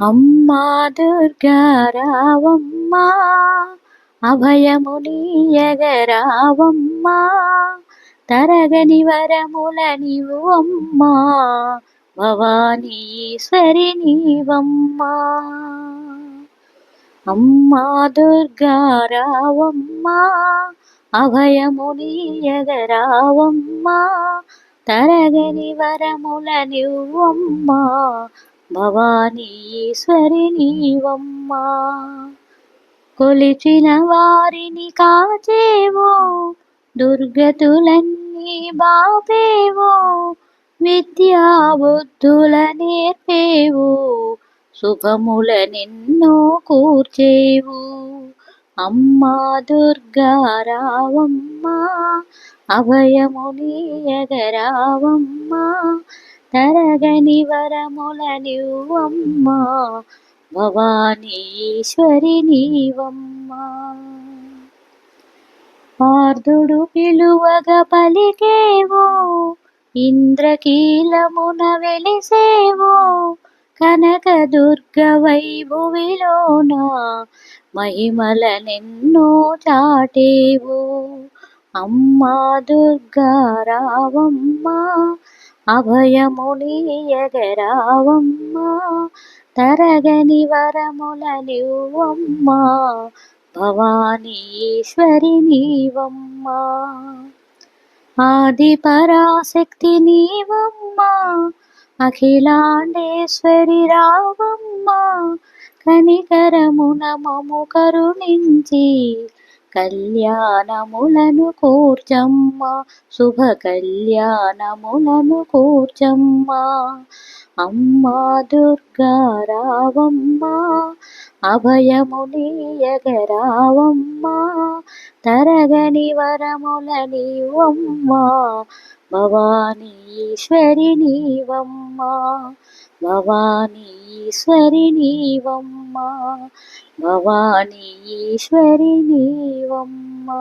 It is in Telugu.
అమ్మా దుర్గారావమ్మా అభయమునీయగరావమ్మా తరగని వరముల నీవు అమ్మా భవానీ ఈశ్వరి నీవమ్మా. అమ్మా దుర్గారావమ్మా అభయమునీయగరావమ్మా తరగని వరముల నువ్వమ్మా భవానీ ఈశ్వరి నీవమ్మా. కొలిచిన వారిని కాచేవో దుర్గతులన్నీ బాపేవో విద్యా బుద్ధుల నేర్పేవు శుభముల నిన్నో కూర్చేవు. అమ్మా దుర్గా రావమ్మా దుర్గారావమ్మా అభయమునీయగరావమ్మా తరగని వరముల నువ్వమ్మా భవానీశ్వరి నీవమ్మా. పార్థుడు పిలువగ పలికేవో ఇంద్రకీలమున వెలిసేవో. కనక దుర్గ వైభువిలోన మహిమల నిన్నో చాటేవు. అమ్మా దుర్గా రావమ్మా అభయమునీయగరావమ్మా తరగని వరముల నువ్వమ్మా భవానీ నీవమ్మా. ఆది పరాశక్తి నీవమ్మా అఖిలాండేశ్వరి రావమ్మా కనికరమున మము కరుణించి కళ్యాణములను కూర్చమ్మ శుభ కళ్యాణములను కూర్చమ్మ. అమ్మా దుర్గా దుర్గారావమ్మా అభయమునీయగరావమ్మా తరగని వరముల నీవమ్మా భవానీ ఈశ్వరి నీవమ్మా. భవానీ ఈశ్వరి భవానీ ఈశ్వరి నీవమ్మా.